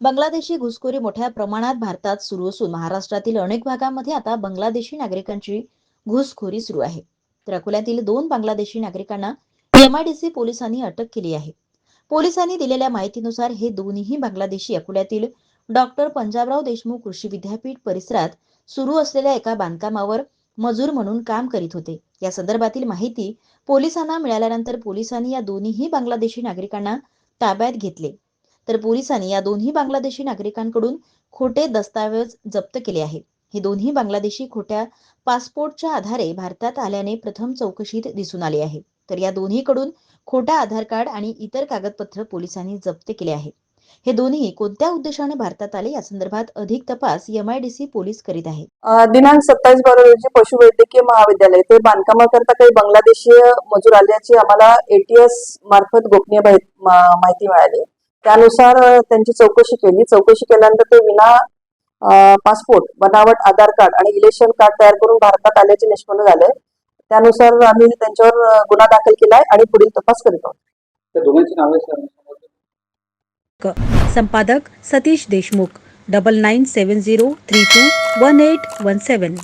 बांगलादेशी घुसखोरी मोठ्या प्रमाणात भारतात सुरू असून महाराष्ट्रातील अनेक भागांमध्ये आता बांगलादेशी नागरिकांची घुसखोरी सुरू आहे. तर अकोल्यातील दोन बांगलादेशी नागरिकांना एमआयडीसी पोलिसांनी अटक केली आहे. पोलिसांनी दिलेल्या माहितीनुसार हे दोन्ही बांगलादेशी अकोल्यातील डॉक्टर पंजाबराव देशमुख कृषी विद्यापीठ परिसरात सुरू असलेल्या एका बांधकामावर मजूर म्हणून काम करीत होते. या संदर्भातील माहिती पोलिसांना मिळाल्यानंतर पोलिसांनी या दोन्ही बांगलादेशी नागरिकांना ताब्यात घेतले. तर पोलिसांनी या दोन्ही बांगलादेशी नागरिकांकडून खोटे दस्तावेज जप्त केले आहे हे दोन्ही बांगलादेशी खोट्या पासपोर्टच्या आधारे भारतात आल्याने प्रथम चौकशीत दिसून आले आहे. तर या दोन्हीकडून खोटा आधार कार्ड आणि इतर कागदपत्र पोलिसांनी जप्त केले आहे. हे दोन्ही कोणत्या उद्देशाने भारतात आले या संदर्भात अधिक तपास एमआयडीसी पोलीस करीत आहेत दिनांक सत्तावीस बारा रोजी पशुवैद्यकीय महाविद्यालय ते बांधकामाकरता काही बांगलादेशी मजूर आल्याची आम्हाला एटीएस मार्फत गोपनीय माहिती मिळाली. त्यानुसार त्यांची चौकशी केली. चौकशी केल्यानंतर ते विना पासपोर्ट बनावट आधार कार्ड आणि इलेक्शन कार्ड तयार करून भारतात आल्याचे निष्पन्न झाले. त्यानुसार आम्ही त्यांच्यावर गुन्हा दाखल केलाय आणि पुढील तपास करीत आहोत. त्या दोघांची नावे सर संपादक Satish Deshmukh double nine seven zero three two one eight one seven